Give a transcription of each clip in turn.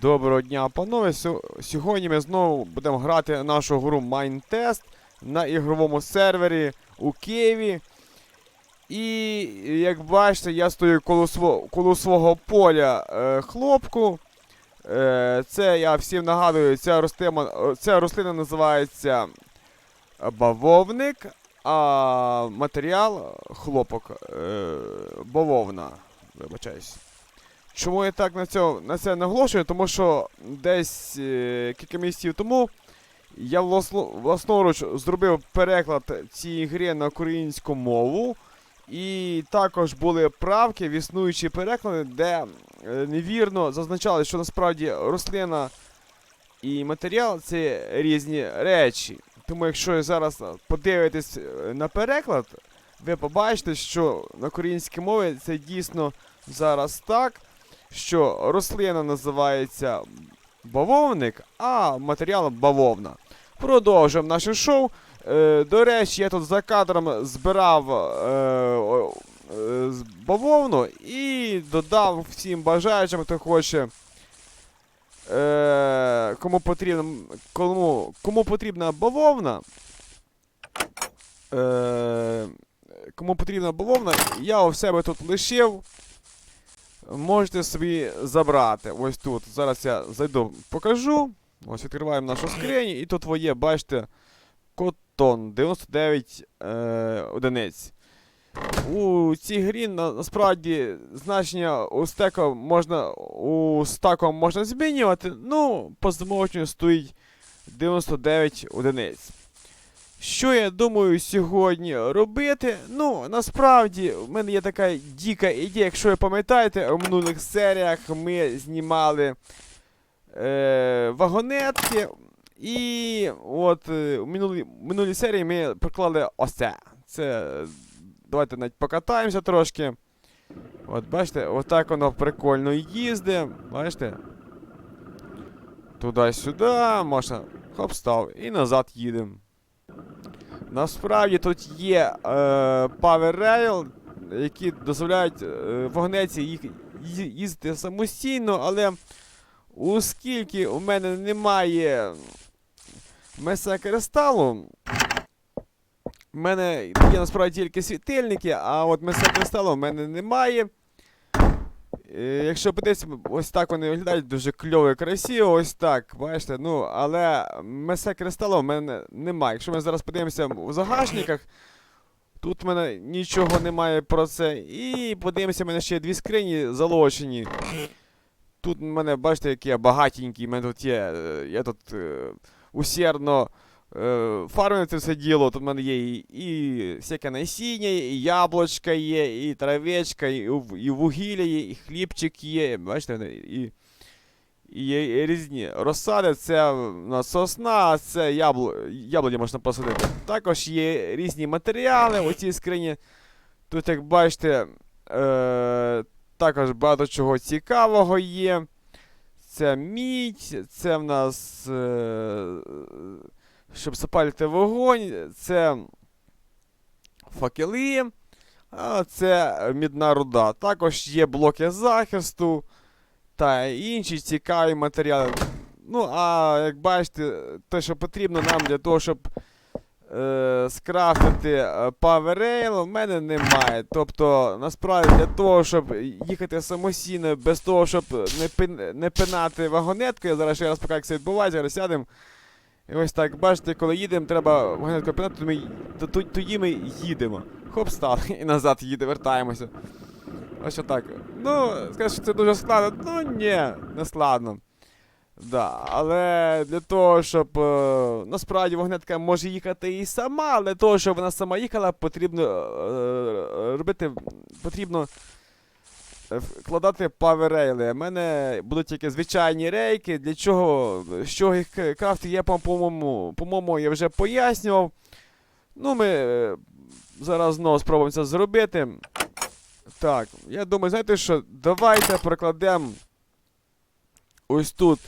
Доброго дня, панове. Сьогодні ми знову будемо грати нашу гру Майнтест на ігровому сервері у Києві. І як бачите, я стою коло, сво- коло свого поля е, хлопку. Е, це я всім нагадую, ця рослина, ця рослина називається бавовник, а матеріал хлопок. Е, бавовна. Вибачаюсь. Чому я так на, цьо, на це наголошую? Тому що десь е, кілька місяців тому я власно, власноруч зробив переклад цієї гри на українську мову. І також були правки в існуючі переклади, де е, невірно зазначали, що насправді рослина і матеріал це різні речі. Тому якщо зараз подивитесь е, на переклад, ви побачите, що на українській мові це дійсно зараз так що рослина називається бавовник, а матеріал бавовна. Продовжуємо наше шоу. Е, до речі, я тут за кадром збирав е, е, бавовну і додав всім бажаючим, хто хоче. Е, кому потрібна, кому, кому потрібна бавовна. Е, кому потрібна бавовна, я у себе тут лишив можете собі забрати. Ось тут. Зараз я зайду, покажу. Ось відкриваємо нашу скриню, і тут є, бачите, котон 99 е, одиниць. У цій грі на, насправді значення у стеку можна у стаку можна змінювати, ну, по замовченню стоїть 99 одиниць. Що я думаю сьогодні робити? Ну, насправді, в мене є така діка ідея, якщо ви пам'ятаєте, у минулих серіях ми знімали е, вагонетки. І от е, у минулій, минулій серії ми приклали ось це. Це. Давайте навіть покатаємося трошки. От бачите, отак воно прикольно їздить. Бачите? Туди-сюди, можна хоп, став і назад їдемо. Насправді тут є е, Power Rail, які дозволяють е, вагнеці їх їздити самостійно, але оскільки у мене немає меса кристалу, в мене є насправді тільки світильники, а от меса кристалу в мене немає. Е, Якщо подивитися, ось так вони виглядають дуже кльово і красиво, ось так, бачите, ну, але месе кристалу в мене немає. Якщо ми зараз подивимося у загашниках, тут в мене нічого немає про це. І подивимося, в мене ще дві скрині залочені. Тут в мене, бачите, який я багатенький, в мене тут є. е, Я тут е, усердно фармив це все діло. Тут в мене є і, і всяке насіння, і яблучка є, і травечка, і, і вугілля є, і хлібчик є. Бачите, і, і є різні розсади. Це в нас сосна, це яблу, яблуня можна посадити. Також є різні матеріали у цій скрині. Тут, як бачите, е, також багато чого цікавого є. Це мідь, це в нас. Е, щоб запалити вогонь, це факели, а це мідна руда. Також є блоки захисту та інші цікаві матеріали. Ну, а як бачите, те, що потрібно нам для того, щоб е, скрафтити Power Rail, в мене немає. Тобто, насправді, для того, щоб їхати самостійно, без того, щоб не, пин, не пинати вагонетку, я зараз ще раз покажу, як це відбувається, зараз сядемо. І ось так, бачите, коли їдемо, треба пинати, то ми, то, то, тоді ми їдемо. Хоп, стали і назад їде, вертаємося. Ось отак. Ну, скажеш, що це дуже складно. Ну ні, не складно. Да, але для того, щоб е, насправді вагнетка може їхати і сама, але для того, щоб вона сама їхала, потрібно е, робити, потрібно е, вкладати паверейли. У мене будуть тільки звичайні рейки. Для чого, з чого їх крафти, я по- по-моєму, по-моєму, я вже пояснював. Ну, ми е, зараз знову спробуємо це зробити. Так, я думаю, знаєте що, давайте прокладемо ось тут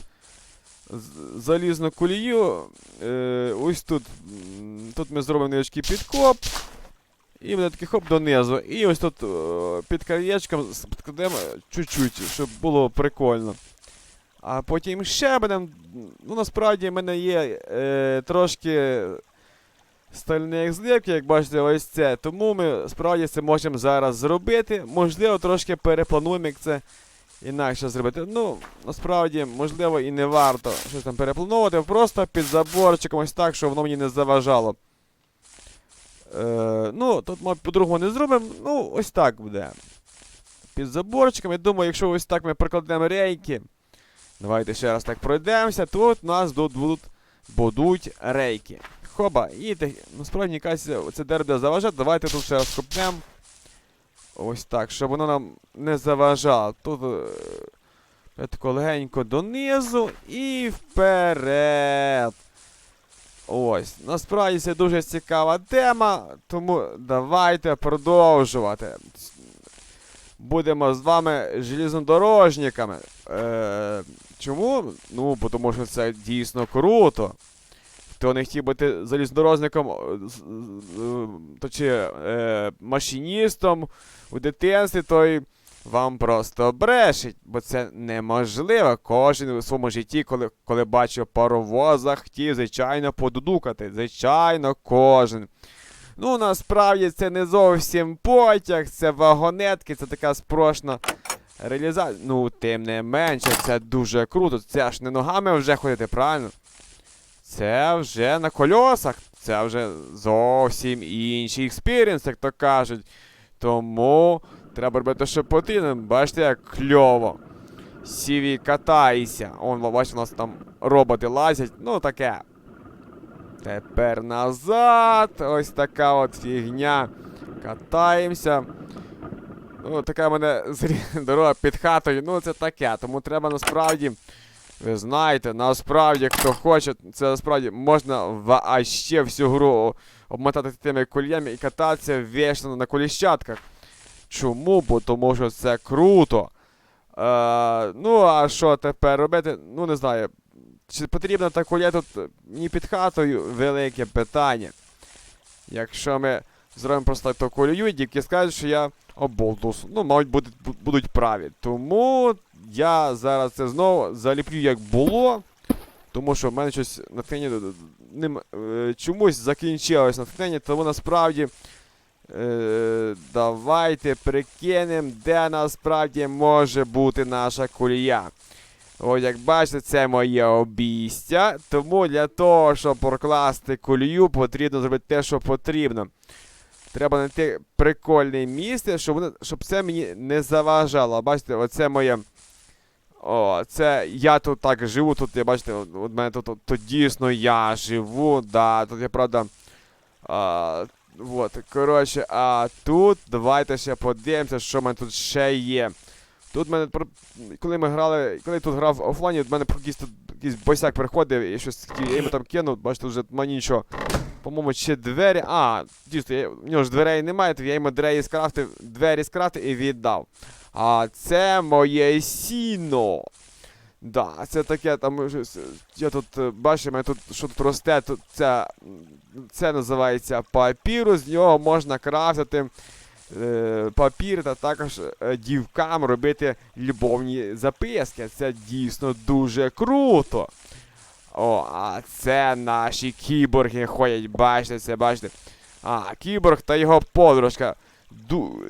залізну колію. Е, ось тут. Тут ми зробимо невеличкий підкоп. І буде такий хоп донизу. І ось тут е, під краєчком с- підкладемо чуть-чуть, щоб було прикольно. А потім ще будемо. Ну, насправді в мене є е, трошки стальних зливки, як бачите, ось це. Тому ми справді це можемо зараз зробити. Можливо, трошки переплануємо, як це інакше зробити. Ну, насправді, можливо, і не варто щось там переплановувати. Просто під заборчиком ось так, щоб воно мені не заважало. Е, ну, тут, мабуть, по-другому не зробимо. Ну, ось так буде. Під заборчиком. Я думаю, якщо ось так ми прикладемо рейки. Давайте ще раз так пройдемося. Тут нас будуть, будуть рейки. Хоба, і насправді якась це дерево буде заважати. Давайте тут ще раз копнемо. Ось так, щоб воно нам не заважало. Тут е, тако легенько донизу і вперед. Ось. Насправді це дуже цікава тема, тому давайте продовжувати. Будемо з вами железнодорожниками. Е, чому? Ну, тому що це дійсно круто. Хто не хотів бути залізнодорожником, е, то чи е, машиністом у дитинстві, той вам просто брешить, бо це неможливо. Кожен у своєму житті, коли, коли бачив паровоза, хотів, звичайно, подудукати. Звичайно, кожен. Ну, насправді це не зовсім потяг, це вагонетки, це така спрощена реалізація. Ну, тим не менше, це дуже круто. Це ж не ногами вже ходити, правильно? Це вже на кольосах. Це вже зовсім інший експірієнс, як то кажуть. Тому треба робити, що потрібно. Бачите, як кльово. Сіві катайся. Он, бачите, у нас там роботи лазять. Ну, таке. Тепер назад. Ось така от фігня. Катаємося. Ну, така в мене дорога під хатою. Ну, це таке. Тому треба насправді. Ви знаєте, насправді, хто хоче, це насправді можна в ще всю гру обмотати тими кольями і кататися вічно на коліщатках. Чому? Бо тому що це круто. Е, ну, а що тепер робити? Ну, не знаю. Чи потрібно та куля тут мені під хатою велике питання. Якщо ми зробимо просто таку колію, дівки скажуть, що я оболтус. Ну, мабуть, будуть, будуть праві. Тому я зараз це знову заліплю як було. Тому що в мене щось натхнення ним, е, чомусь закінчилось натхнення, тому насправді. Е, давайте прикинемо, де насправді може бути наша колія. Ось як бачите, це моє обійстя. Тому для того, щоб прокласти колію, потрібно зробити те, що потрібно. Треба знайти прикольне місце, щоб, щоб це мені не заважало. Бачите, оце моє. О, це я тут так живу, тут я бачите, от, от мене тут, тут, тут дійсно я живу, да, тут я правда. А, вот, коротше, а тут давайте ще подивимося, що в мене тут ще є. Тут мене, коли ми грали, коли я тут грав в офлайні, в мене якийсь тут якийсь босяк приходив і щось йому там кинув, бачите, вже нема нічого. По-моєму, ще двері. А, дійсно, я, в нього ж дверей немає, то я йому двері скрафтив, двері скрафтив і віддав. А це моє сіно. Да, це таке там. Я тут е, бачу, мене тут що тут росте, тут це, це називається папірус, з нього можна крафтити е, папір та також е, дівкам робити любовні записки. Це дійсно дуже круто. О, а це наші кіборги ходять, бачите, це бачите. А, кіборг та його подружка. Ду...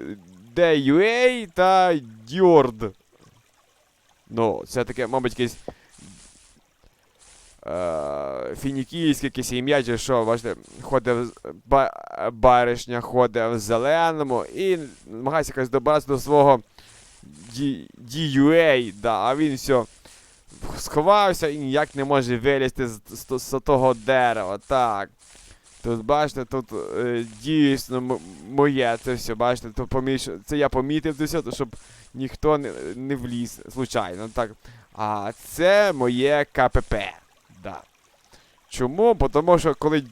DUA та Дьорд. Ну, це таке, мабуть, якесь. Е, фінікійське якесь ім'я, чи що, бачите, ходить в ба, баришня ходить в зеленому і намагається якось добратися до свого DUA, да, а він все сховався і ніяк не може вилізти з, з, з того дерева. Так. Тут бачите, тут е, дійсно моє це все, бачите, то поміж... це я помітив це все, щоб ніхто не, не вліз случайно. Так. А це моє КПП. Да. Чому? Тому що коли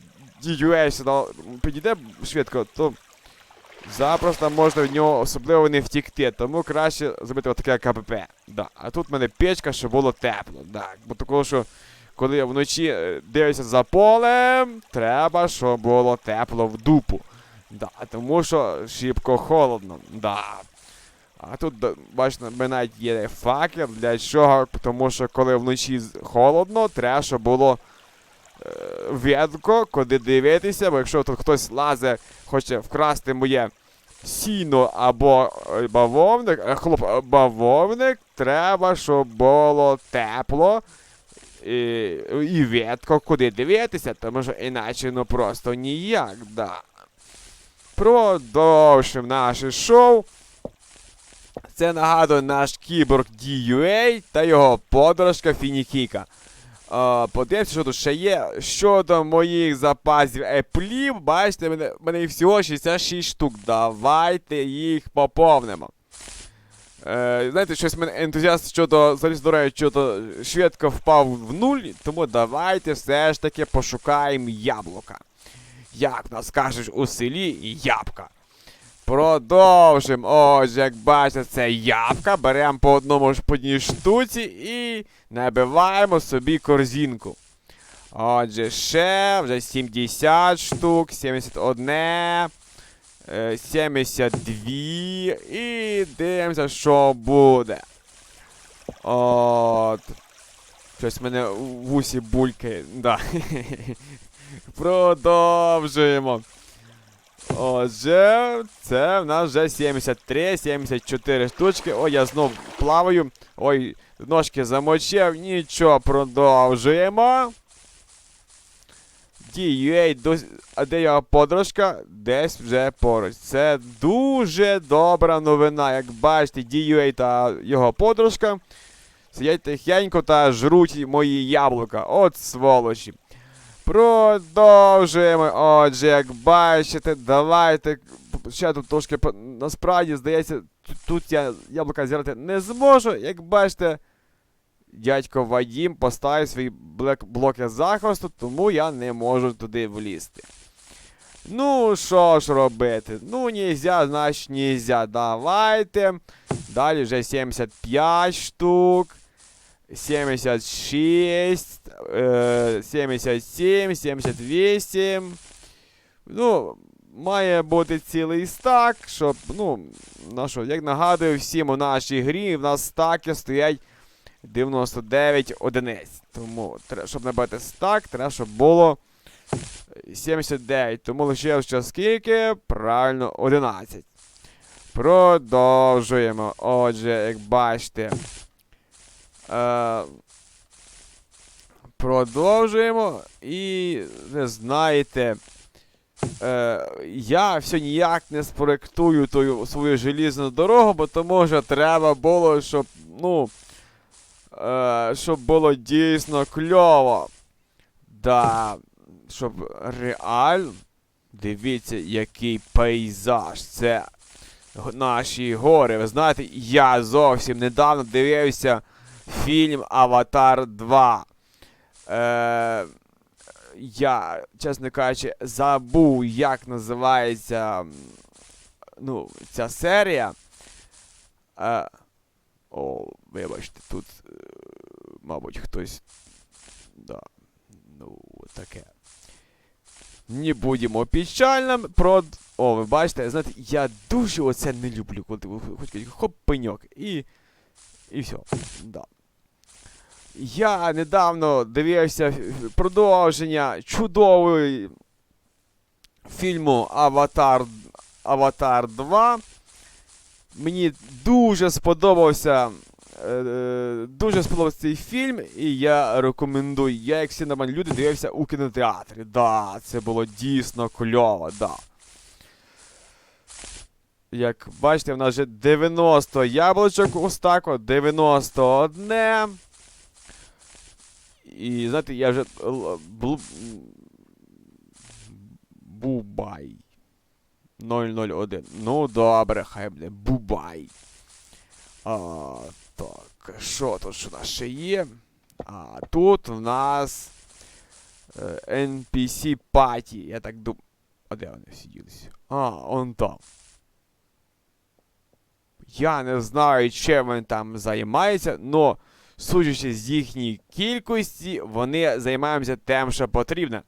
DUA сюди підійде швидко, то запросто можна від нього особливо не втікти. Тому краще зробити отаке КПП. Да. А тут в мене печка, щоб було тепло. Да. Бо такого, що коли вночі е, дивишся за полем, треба, щоб було тепло в дупу. Да. Тому що шибко холодно. Да. А тут, бачите, навіть є факел. Для чого? Тому що коли вночі холодно, треба, щоб було е, видко, куди дивитися, бо якщо тут хтось лазить, хоче вкрасти моє сіно або е, бавовник, е, хлоп, е, бавовник, треба, щоб було тепло. І, і ветко, куди дивитися, тому що іначе ну просто ніяк, да. Продовжимо наше шоу. Це нагадує наш кіборг DUA та його подружка Фінікіка. Е, подивимося, що тут ще є. Щодо моїх запасів еплів, бачите, мене, мене їх всього 66 штук. Давайте їх поповнимо. Е, знаєте, щось мене ентузіаст щодо залізнодорожі щодо швидко впав в нуль, тому давайте все ж таки пошукаємо яблука. Як нас кажуть у селі, ябка. Продовжимо. Отже, як бачите, це ябка. Беремо по одному ж по одній штуці і набиваємо собі корзинку. Отже, ще вже 70 штук, 71, е, 72 і дивимося, що буде. От. Щось в мене в вусі булькає. Да. Продовжуємо. Отже, це в нас вже 73, 74 штучки. Ой, я знов плаваю. Ой, ножки замочив. Нічого, продовжуємо. DUA, а де його подружка? Десь вже поруч. Це дуже добра новина. Як бачите, DUA та його подружка сидять тихенько та жруть мої яблука. От сволочі. Продовжуємо. Отже, як бачите, давайте. Ще тут трошки насправді здається, тут, я яблука зірати не зможу. Як бачите, дядько Вадім поставив блек- блоки захисту, тому я не можу туди влізти. Ну, що ж робити? Ну, нельзя, значить нельзя. Давайте. Далі вже 75 штук. 76, е, 77, 78. Ну, має бути цілий стак, щоб, ну, на що, як нагадую всім у нашій грі, в нас стаки стоять 99 одиниць. Тому, щоб набити стак, треба, щоб було 79. Тому лише ще скільки? Правильно, 11. Продовжуємо. Отже, як бачите. Е, продовжуємо. І ви знаєте. Е, я все ніяк не спроектую ту свою желізну дорогу, бо тому що треба було, щоб, ну. Е, щоб було дійсно кльово. Да. Щоб реально. Дивіться, який пейзаж. Це наші гори. Ви знаєте, я зовсім недавно дивився фільм Аватар 2. Е, я, чесно кажучи, забув, як називається ну, ця серія. Е, о, вибачте, тут, е, мабуть, хтось. Да. Ну, таке. Не будемо печальним. Про... О, ви бачите, знаєте, я дуже оце не люблю, коли ви хоч хоп пеньок. І. І все. Да. Я недавно дивився продовження чудової фільму Аватар Аватар 2. Мені дуже сподобався. е, е, Дуже сподобався цей фільм, і я рекомендую. Я, як всі нормальні люди, дивився у кінотеатрі. Да, це було дійсно кльово, да. Як бачите, в нас вже 90 яблучок у стаку, 91. І знаєте, я вже. бл- Бубай. 001. Ну, добре, хай буде. Бубай. А, так, що тут що у нас ще є? А, тут в нас е, NPC Паті. Я так думаю. А де вони всі ділися? А, он там. Я не знаю, чим вони там займаються, но судячи з їхньої кількості, вони займаються тим, що потрібно.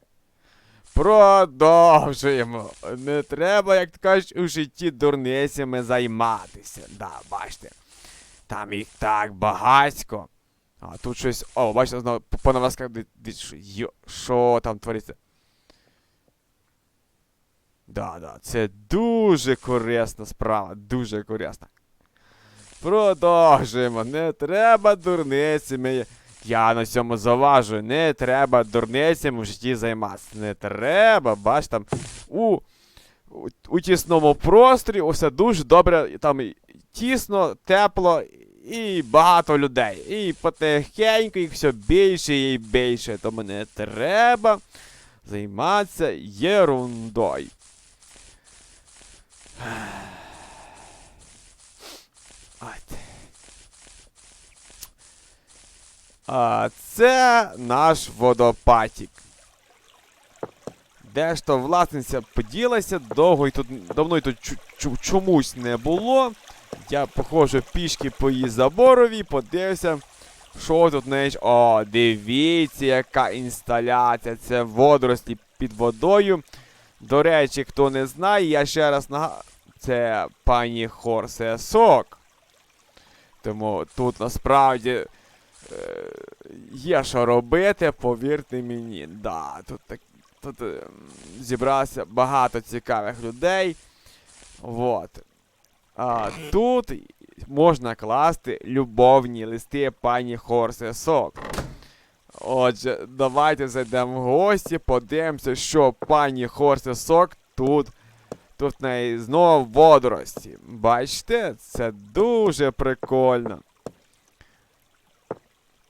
Продовжуємо. Не треба, як то кажуть, у житті дурницями займатися. Да, бачите. Там їх так багатько. А тут щось. О, бачите, знову по- навасках що там твориться. Да, да, це дуже корисна справа, дуже корисна. Продовжуємо. Не треба дурницями. Я на цьому заважу. Не треба дурницями в житті займатися. Не треба, бач там у, у, тісному просторі усе дуже добре, там тісно, тепло і багато людей. І потихеньку їх все більше і більше. Тому не треба займатися ерундою. А це наш водопатік. Де ж то власниця поділася, довго й тут давно й тут чомусь не було. Я походжу пішки по її заборові, подивився, що тут неї. О, дивіться, яка інсталяція. Це водорослі під водою. До речі, хто не знає, я ще раз нагадую. Це пані Хорсе Сок. Тому тут насправді е, є що робити, повірте мені. Да, тут так, тут е, зібралося багато цікавих людей. Вот. А тут можна класти любовні листи пані Хорсе Сок. Отже, давайте зайдемо в гості, подивимося, що пані Хорсе Сок тут. Тут неї знову водорості. Бачите, це дуже прикольно.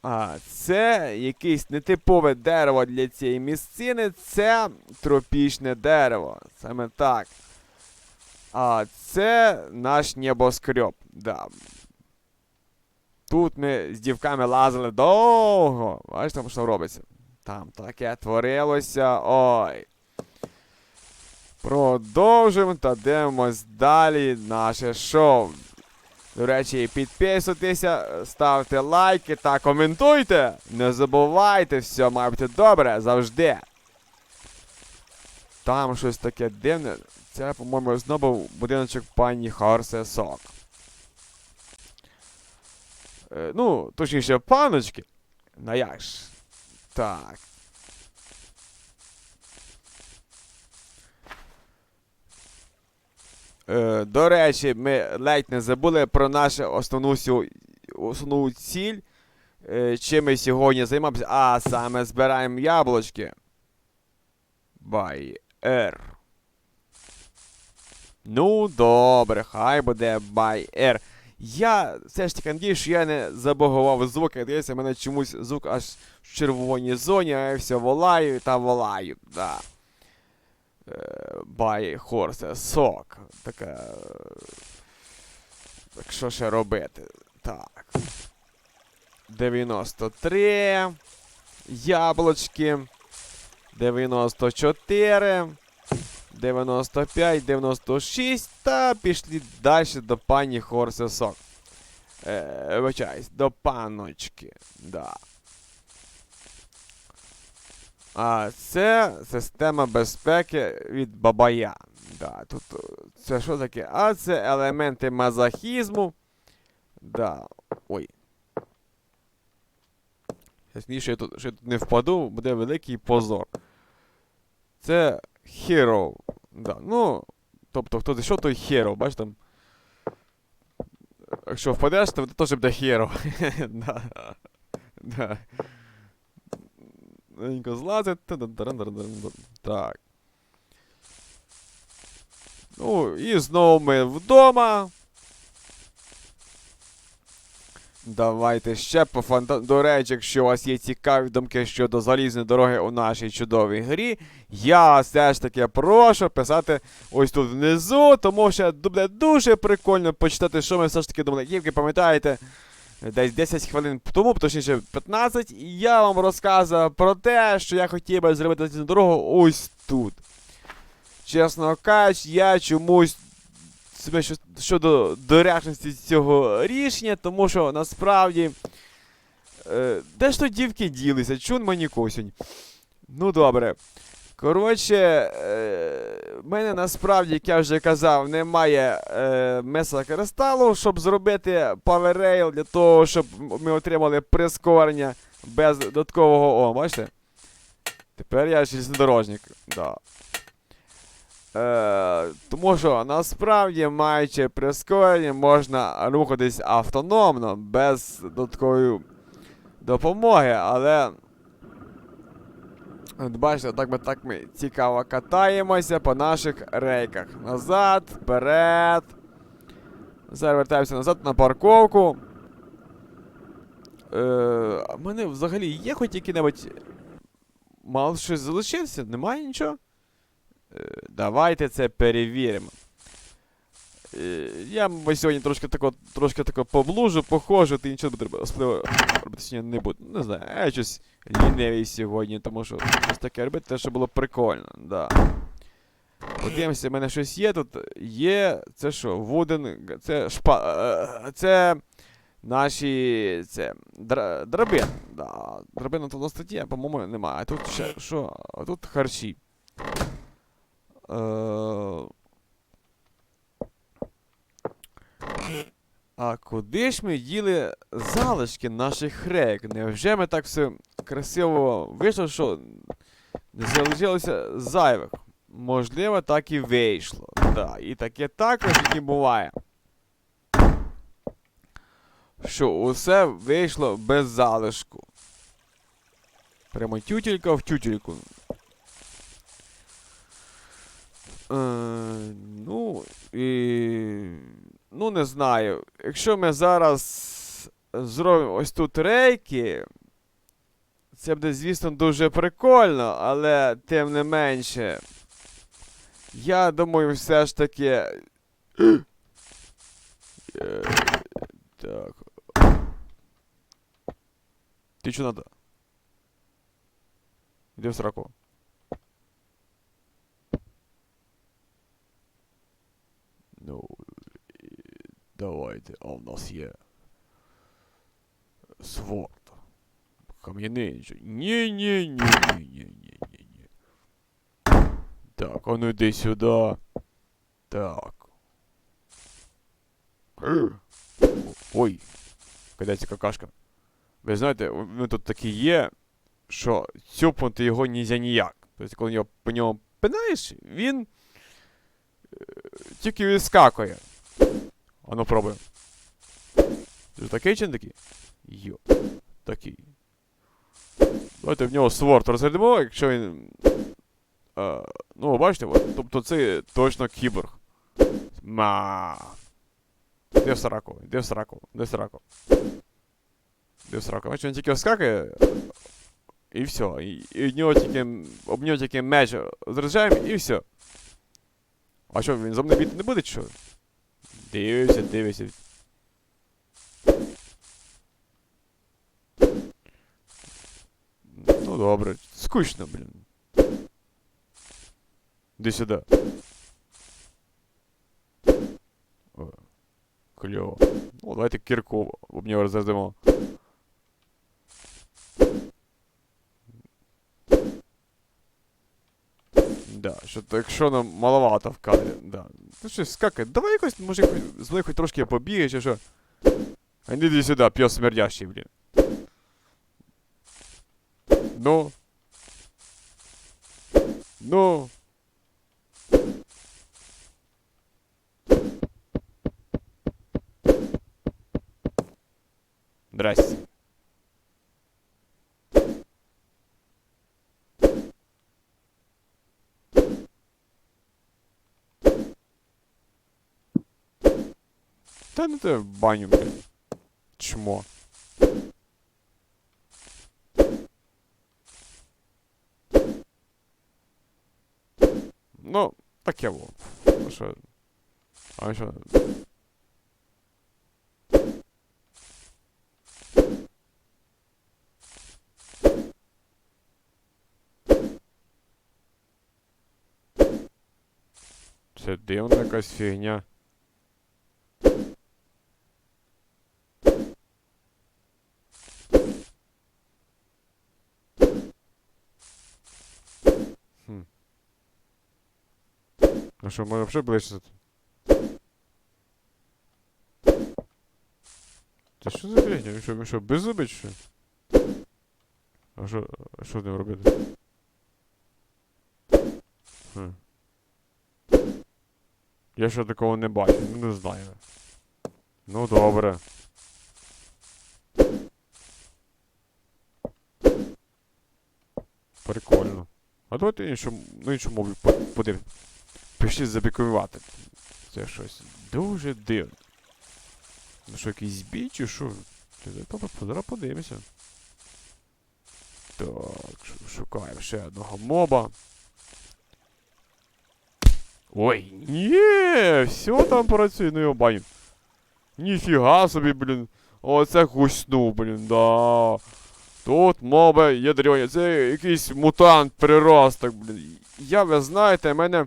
А, це якесь нетипове дерево для цієї місцини. Це тропічне дерево. Саме так. А це наш небоскреб. Да. Тут ми з дівками лазили довго. Бачите, що робиться? Там таке творилося. Ой. Продовжуємо та дивимось далі наше шоу. До речі, підписуйтеся, ставте лайки та коментуйте. Не забувайте, все має бути добре завжди. Там щось таке дивне. Це, по-моєму, знову будиночок пані Хорсе Сок. Е, ну, точніше, паночки. Ну як ж? Так. До речі, ми ледь не забули про нашу основну, основну ціль. Е, чим ми сьогодні займаємося. А саме збираємо яблучки. Байер. Ну, добре, хай буде байер. Я все ж таки надію, що я не забагував звуки. Дивіться, мене чомусь звук аж в червоній зоні, а я все волаю та волаю. Да. Бай Хорсе сок. Таке. Так що ще робити? Так. 93. Яблочки. 94. 95, 96. Та пішли далі до пані Хорсе сок. Е, вибачаюсь, до паночки. Да. А це система безпеки від Бабая. Да, тут е, це що таке? А це елементи мазохізму. Да. Ой. Ясніше, що я тут, що я тут не впаду, буде великий позор. Це Hero. Да. Ну, тобто, хто зайшов, той Hero, бачиш там. Якщо впадеш, то ти теж буде Hero. да. да. Легенько злазить. Так. Ну, і знову ми вдома. Давайте ще по фанта... До речі, якщо у вас є цікаві думки щодо залізної дороги у нашій чудовій грі, я все ж таки прошу писати ось тут внизу, тому що буде дуже прикольно почитати, що ми все ж таки думали. Тільки пам'ятаєте, десь 10 хвилин тому, точніше 15, і я вам розказував про те, що я хотів би зробити залізну дорогу ось тут. Чесно кажучи, я чомусь себе щодо доречності цього рішення, тому що насправді. Е, де ж то дівки ділися? Чун мені косінь. Ну добре. Коротше, е, в мене насправді, як я вже казав, немає е, меса кристалу, щоб зробити паверейл для того, щоб ми отримали прискорення без додаткового. О, бачите? Тепер я железнодорожник. Да. Е, тому що насправді, маючи прискорення, можна рухатись автономно, без додаткової допомоги, але. Бачите, так би так ми цікаво катаємося по наших рейках. Назад, вперед. Зараз вертаємося назад на парковку. Е, а мене взагалі є хоч який-небудь. Мало щось залишився? Немає нічого? Е, давайте це перевіримо. Е, я сьогодні трошки тако, трошки тако поблужу, похожу, ти нічого буде особливо робити сьогодні не буду. Не знаю, я щось лінивий сьогодні, тому що щось таке робити, те, що було прикольно, да. Подивимося, в мене щось є тут. Є. Це що? Вуден. Це шпа. е, Це наші. Це. Дра, драбин. Да. Драбина тут на статті, по-моєму, немає. А тут ще. Що? А тут харчі. Е, А куди ж ми діли залишки наших рек? Невже ми так все красиво вийшло, що не залишилося зайвих? Можливо, так і вийшло. Да, і таке також і буває. Що усе вийшло без залишку. Прямо тютелька в тютельку. Е, ну, і. Ну, не знаю. Якщо ми зараз зробимо ось тут рейки. Це буде, звісно, дуже прикольно, але тим не менше. Я думаю, все ж таки. Так. Ти що надо? Іди в сраку. Ну, давайте, а в нас є. Сворд. Кам'яний. Ні, ні, ні, ні, ні, ні, ні, ні. Так, а ну йди сюди. Так. Ой, кидається какашка. Ви знаєте, він тут такий є, що цюпнути його нельзя ніяк. Тобто, коли його по ньому пинаєш, він е, тільки відскакує. А ну пробуємо. Ти ж такий чи не такий? Йо, такий. Давайте в нього сворд розглядимо, якщо він. Е, ну, бачите, от, тобто це точно кіборг. Ма. Де в сраку? Де в сраку? Де в сраку? Де в сраку? Бачите, він тільки вскакує. І все. І, і в нього тільки. Об нього тільки меч заряджаємо і все. А що, він за мною не буде, чи що? Дивився, дивився. Ну добре. Скучно, блін. Іди сюди. О, кльово. Ну, давайте кірку об нього розрядимо. Да, що то якщо нам маловато в кадрі, да. Ну щось скакає. Давай якось, може, якось з мною хоч трошки побігай, чи що. А не іди сюди, п'єс смердящий, блін. Ну. Ну. Здрасте. Та ну ти в баню, блін. Чмо. Ну, таке було. А що? А що? Це дивна якась фігня. Що, може вже ближче? Та що за хрень? Він що, він що, без зуби чи що? А що, а що з ним робити? Хм. Я ще такого не бачу, ну не знаю. Ну добре. Прикольно. А давайте іншу, ну, іншу мову по- Пишіть забікувати. Це щось дуже дивно. Ну що, якийсь збій чи що? Зараз подивимося. Так, шу- шукаємо ще одного моба. Ой, ні, все там працює, ну його баню. Ніфіга собі, блін. Оце гуснув, блін, да. Тут моби ядрені, це якийсь мутант, приросток, блін. Я, ви знаєте, мене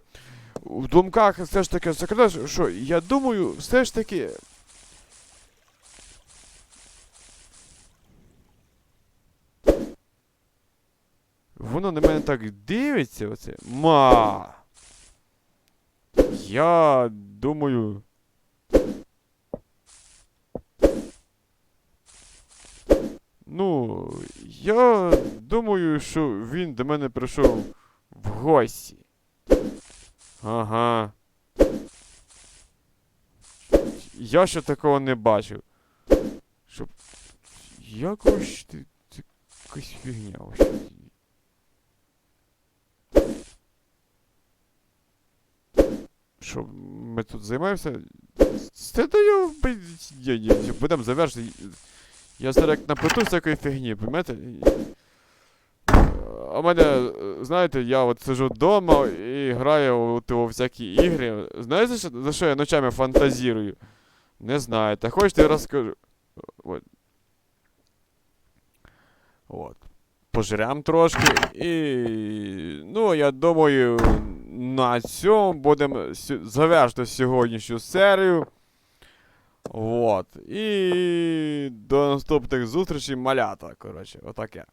в думках все ж таки закладаю, що я думаю, все ж таки. Воно на мене так дивиться, оце. Ма. Я думаю. Ну, я думаю, що він до мене прийшов в гості. Ага. Я ще такого не бачив. Щоб. Якось ти. Це якась фігня вообще. Що ми тут займаємося? Це даю. Будемо завершити. Я зараз напиту всякої фігні, поймете? А мене, е, знаєте, я от сижу вдома і граю от у всякі ігри. Знаєте, за що, я ночами фантазірую? Не знаю. Та хочете я розкажу. От. От. Пожрем трошки і. Ну, я думаю, на цьому будемо завершити сьогоднішню серію. Вот. І до наступних зустрічей малята. Коротше, отаке.